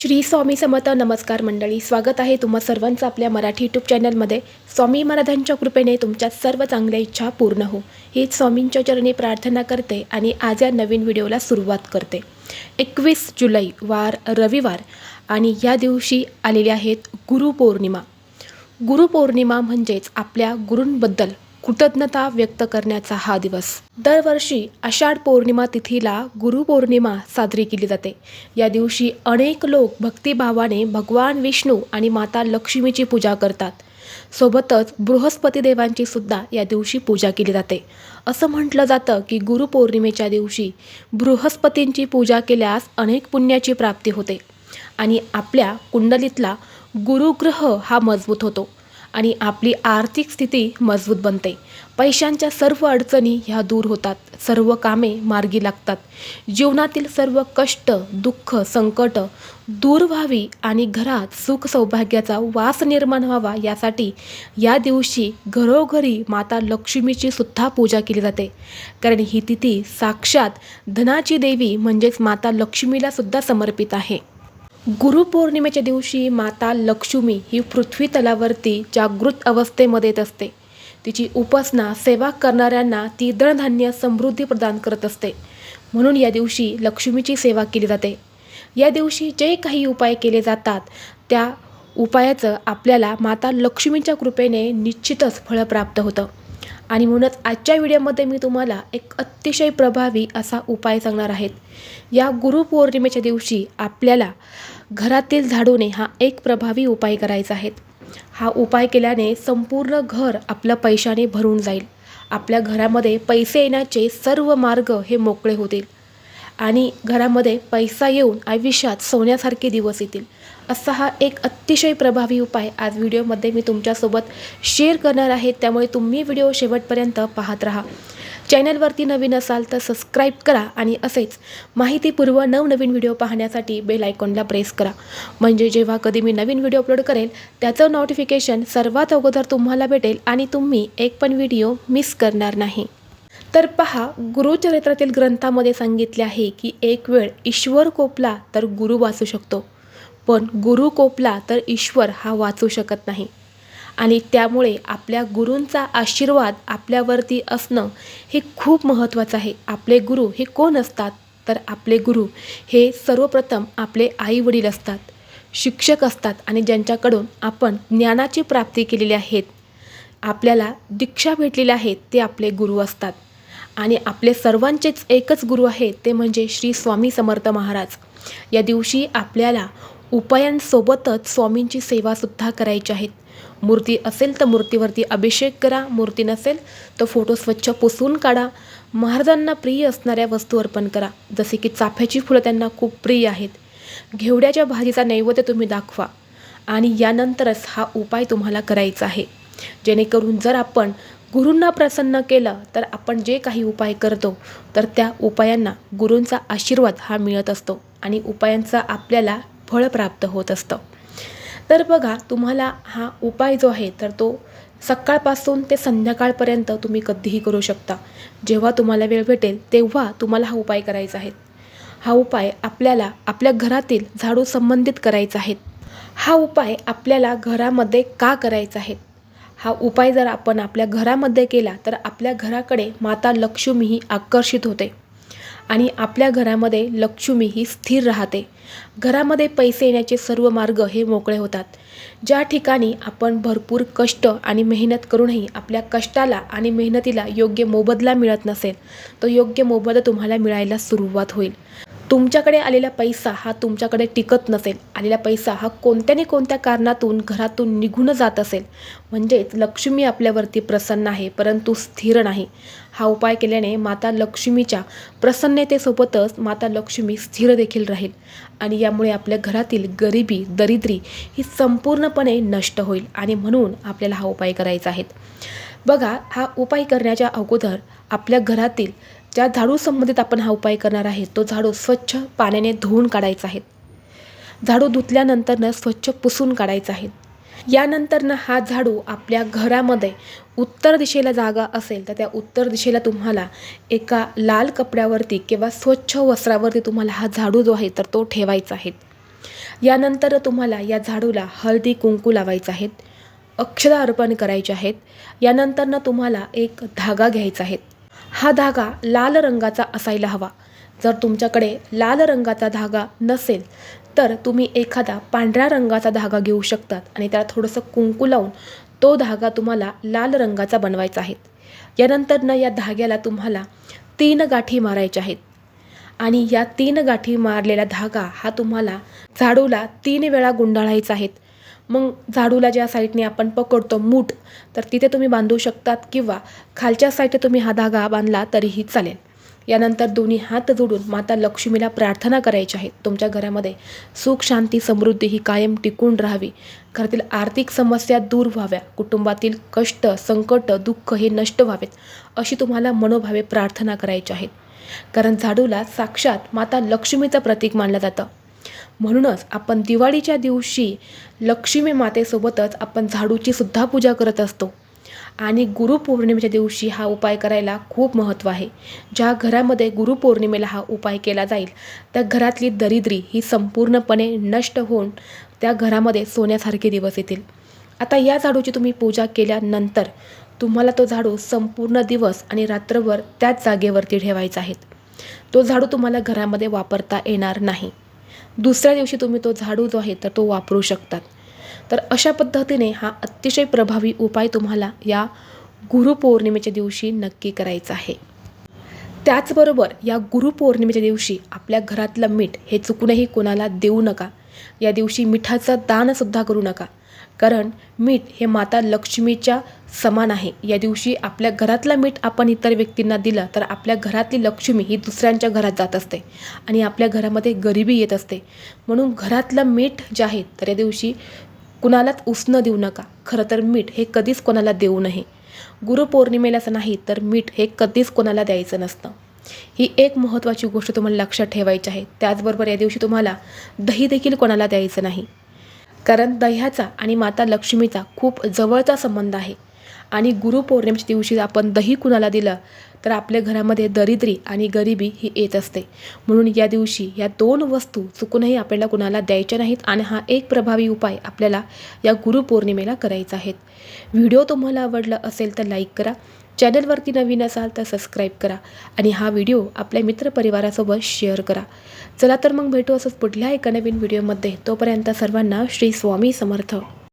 श्री स्वामी समर्थ नमस्कार मंडळी स्वागत आहे तुम्हा सर्वांचं आपल्या मराठी यूट्यूब चॅनलमध्ये स्वामी महाराजांच्या कृपेने तुमच्या सर्व चांगल्या इच्छा पूर्ण हो हीच स्वामींच्या चरणी प्रार्थना करते आणि आज या नवीन व्हिडिओला सुरुवात करते. एकवीस जुलै वार रविवार आणि या दिवशी आलेल्या आहेत गुरुपौर्णिमा. गुरुपौर्णिमा म्हणजेच आपल्या गुरूंबद्दल. कृतज्ञता व्यक्त करण्याचा हा दिवस. दरवर्षी आषाढ पौर्णिमा तिथीला गुरुपौर्णिमा साजरी केली जाते. या दिवशी अनेक लोक भक्तिभावाने भगवान विष्णू आणि माता लक्ष्मीची पूजा करतात. सोबतच बृहस्पती देवांची सुद्धा या दिवशी पूजा केली जाते. असं म्हटलं जातं की गुरुपौर्णिमेच्या दिवशी बृहस्पतींची पूजा केल्यास अनेक पुण्याची प्राप्ती होते आणि आपल्या कुंडलीतला गुरुग्रह हा मजबूत होतो. आणि आपली आर्थिक स्थिती मजबूत बनते. पैशांच्या सर्व अडचणी ह्या दूर होतात. सर्व कामे मार्गी लागतात. जीवनातील सर्व कष्ट दुःख संकट दूर व्हावी आणि घरात सुख सौभाग्याचा वास निर्माण व्हावा यासाठी या दिवशी घरोघरी माता लक्ष्मीची सुद्धा पूजा केली जाते. कारण ही तिथी साक्षात धनाची देवी म्हणजेच माता लक्ष्मीला सुद्धा समर्पित आहे. गुरुपौर्णिमेच्या दिवशी माता लक्ष्मी ही पृथ्वी तलावरती जागृत अवस्थेमध्ये येत असते. तिची उपासना सेवा करणाऱ्यांना ती धनधान्य समृद्धी प्रदान करत असते. म्हणून या दिवशी लक्ष्मीची सेवा केली जाते. या दिवशी जे काही उपाय केले जातात त्या उपायाचं आपल्याला माता लक्ष्मीच्या कृपेने निश्चितच फळ प्राप्त होतं. आणि म्हणूनच आजच्या व्हिडिओमध्ये मी तुम्हाला एक अतिशय प्रभावी असा उपाय सांगणार आहेत या गुरुपौर्णिमेच्या दिवशी आपल्याला घरातील झाडूने हा एक प्रभावी उपाय करायचा आहे. हा उपाय केल्याने संपूर्ण घर आपलं पैशाने भरून जाईल. आपल्या घरामध्ये पैसे येण्याचे सर्व मार्ग हे मोकळे होतील. आणि घरामध्ये पैसा येऊन आयुष्यात सोन्यासारखे दिवस येतील. असा हा एक अतिशय प्रभावी उपाय आज व्हिडिओमध्ये मी तुमच्यासोबत शेअर करणार आहे. त्यामुळे तुम्ही व्हिडिओ शेवटपर्यंत पाहत राहा. चॅनलवरती नवीन असाल तर सबस्क्राईब करा आणि असेच माहितीपूर्व नवनवीन व्हिडिओ पाहण्यासाठी बेल आयकॉनला प्रेस करा. म्हणजे जेव्हा कधी मी नवीन व्हिडिओ अपलोड करेल त्याचं नोटिफिकेशन सर्वात अगोदर तुम्हाला भेटेल आणि तुम्ही एक पण व्हिडिओ मिस करणार नाही. तर पहा गुरुचरित्रातील ग्रंथामध्ये सांगितले आहे की एक वेळ ईश्वर कोपला तर गुरु वाचू शकतो. पण गुरु कोपला तर ईश्वर हा वाचू शकत नाही. आणि त्यामुळे आपल्या गुरूंचा आशीर्वाद आपल्यावरती असणं हे खूप महत्त्वाचं आहे. आपले गुरु हे कोण असतात? तर आपले गुरु हे सर्वप्रथम आपले आई वडील असतात. शिक्षक असतात आणि ज्यांच्याकडून आपण ज्ञानाची प्राप्ती केलेली आहेत. आपल्याला दीक्षा भेटलेल्या आहेत ते आपले गुरु असतात. आणि आपले सर्वांचेच एकच गुरु आहेत ते म्हणजे श्री स्वामी समर्थ महाराज. या दिवशी आपल्याला उपायांसोबतच स्वामींची सेवासुद्धा करायची आहेत मूर्ती असेल तर मूर्तीवरती अभिषेक करा मूर्ती नसेल तर फोटो स्वच्छ पुसून काढा. महाराजांना प्रिय असणाऱ्या वस्तू अर्पण करा जसे की चाफ्याची फुलं त्यांना खूप प्रिय आहेत. घेवड्याच्या भाजीचा नैवेद्य तुम्ही दाखवा आणि यानंतरच हा उपाय तुम्हाला करायचा आहे. जेणेकरून जर आपण गुरूंना प्रसन्न केलं तर आपण जे काही उपाय करतो तर त्या उपायांना गुरूंचा आशीर्वाद हा मिळत असतो आणि उपायांचा आपल्याला फळ प्राप्त होत असतं. तर बघा तुम्हाला हा उपाय जो आहे तर तो सकाळपासून ते संध्याकाळपर्यंत तुम्ही कधीही करू शकता. जेव्हा तुम्हाला वेळ भेटेल तेव्हा तुम्हाला हा उपाय करायचा आहे. हा उपाय आपल्याला आपल्या घरातील झाडू संबंधित करायचा आहे. हा उपाय आपल्याला घरामध्ये का करायचा आहे? हा उपाय जर आपण आपल्या घरामध्ये केला तर आपल्या घराकडे माता लक्ष्मी ही आकर्षित होते. आणि आपल्या घरामध्ये लक्ष्मी ही स्थिर राहते. घरामध्ये पैसे येण्याचे सर्व मार्ग हे मोकळे होतात. ज्या ठिकाणी आपण भरपूर कष्ट आणि मेहनत करूनही आपल्या कष्टाला आणि मेहनतीला योग्य मोबदला मिळत नसेल तो योग्य मोबदला तुम्हाला मिळायला सुरुवात होईल. तुमच्याकडे आलेला पैसा हा तुमच्याकडे टिकत नसेल. आलेला पैसा हा कोणत्या ना कोणत्या कारणातून घरातून निघून जात असेल. म्हणजेच लक्ष्मी आपल्यावरती प्रसन्न आहे परंतु स्थिर नाही. हा उपाय केल्याने माता लक्ष्मीच्या प्रसन्नतेसोबतच माता लक्ष्मी स्थिर देखील राहील आणि यामुळे आपल्या घरातील गरिबी दरिद्री ही संपूर्णपणे नष्ट होईल आणि म्हणून आपल्याला हा उपाय करायचा आहे. बघा हा उपाय करण्याच्या अगोदर आपल्या घरातील ज्या झाडू संबंधित आपण हा उपाय करणार आहे तो झाडू स्वच्छ पाण्याने धुवून काढायचा आहे. झाडू धुतल्यानंतरनं स्वच्छ पुसून काढायचा आहे. यानंतरनं हा झाडू आपल्या घरामध्ये उत्तर दिशेला जागा असेल तर त्या उत्तर दिशेला तुम्हाला एका लाल कपड्यावरती किंवा स्वच्छ वस्त्रावरती तुम्हाला हा झाडू जो आहे तर तो ठेवायचा आहे. यानंतर तुम्हाला या झाडूला हळदी कुंकू लावायचं आहेत अक्षदा अर्पण करायचे आहेत. यानंतरनं तुम्हाला एक धागा घ्यायचा आहे. हा धागा लाल रंगाचा असायला हवा. जर तुमच्याकडे लाल रंगाचा धागा नसेल तर तुम्ही एखादा पांढऱ्या रंगाचा धागा घेऊ शकतात आणि त्याला थोडंसं कुंकू लावून तो धागा तुम्हाला लाल रंगाचा बनवायचा आहे. यानंतरनं या धाग्याला तुम्हाला तीन गाठी मारायच्या आहेत. आणि या तीन गाठी मारलेला धागा हा तुम्हाला झाडूला तीन वेळा गुंडाळायचा आहेत मग झाडूला ज्या साईडने आपण पकडतो मूठ तर तिथे तुम्ही बांधू शकतात किंवा खालच्या साईडने तुम्ही हा धागा बांधला तरीही चालेल. यानंतर दोन्ही हात जोडून माता लक्ष्मीला प्रार्थना करायची आहे. तुमच्या घरामध्ये सुख शांती समृद्धी ही कायम टिकून राहावी. घरातील आर्थिक समस्या दूर व्हाव्या. कुटुंबातील कष्ट संकट दुःख हे नष्ट व्हावेत अशी तुम्हाला मनोभावे प्रार्थना करायची आहे. कारण झाडूला साक्षात माता लक्ष्मीचं प्रतीक मानलं जातं. म्हणूनच आपण दिवाळीच्या दिवशी लक्ष्मी मातेसोबतच आपण झाडूची सुद्धा पूजा करत असतो. आणि गुरुपौर्णिमेच्या दिवशी हा उपाय करायला खूप महत्त्व आहे. ज्या घरामध्ये गुरुपौर्णिमेला हा उपाय केला जाईल त्या घरातली दरिद्री ही संपूर्णपणे नष्ट होऊन त्या घरामध्ये सोन्यासारखे दिवस येतील. आता या झाडूची तुम्ही पूजा केल्यानंतर तुम्हाला तो झाडू संपूर्ण दिवस आणि रात्रभर त्याच जागेवरती ठेवायचा आहे. तो झाडू तुम्हाला घरामध्ये वापरता येणार नाही. दुसऱ्या दिवशी तुम्ही तो झाडू जो आहे तर तो वापरू शकतात. तर अशा पद्धतीने हा अतिशय प्रभावी उपाय तुम्हाला या गुरुपौर्णिमेच्या दिवशी नक्की करायचा आहे. त्याचबरोबर या गुरुपौर्णिमेच्या दिवशी आपल्या घरातलं मीठ हे चुकूनही कोणाला देऊ नका. या दिवशी मिठाचं दानसुद्धा करू नका. कारण मीठ हे माता लक्ष्मीच्या समान आहे. या दिवशी आपल्या घरातलं मीठ आपण इतर व्यक्तींना दिलं तर आपल्या घरातली लक्ष्मी ही दुसऱ्यांच्या घरात जात असते आणि आपल्या घरामध्ये गरिबी येत असते. म्हणून घरातलं मीठ जे आहे तर या दिवशी कुणालाच उसणं देऊ नका. खरं तर मीठ हे कधीच कोणाला देऊ नये. गुरुपौर्णिमेलाच नाही तर मीठ हे कधीच कोणाला द्यायचं नसतं. ही एक महत्त्वाची गोष्ट तुम्हाला लक्षात ठेवायची आहे. त्याचबरोबर या दिवशी तुम्हाला दही देखील कोणाला द्यायचं नाही. कारण दह्याचा आणि माता लक्ष्मीचा खूप जवळचा संबंध आहे. आणि गुरुपौर्णिमेच्या दिवशी आपण दही कुणाला दिलं तर आपल्या घरामध्ये दरिद्री आणि गरिबी ही येत असते. म्हणून या दिवशी या दोन वस्तू चुकूनही आपल्याला कुणाला द्यायच्या नाहीत आणि हा एक प्रभावी उपाय आपल्याला या गुरुपौर्णिमेला करायचा आहे. व्हिडिओ तुम्हाला आवडला असेल तर लाईक करा चॅनलवरती नवीन असाल तर सबस्क्राईब करा आणि हा व्हिडिओ आपल्या मित्रपरिवारासोबत शेअर करा. चला तर मग भेटू असंच पुढल्या एका नवीन व्हिडिओमध्ये. तोपर्यंत सर्वांना श्री स्वामी समर्थ.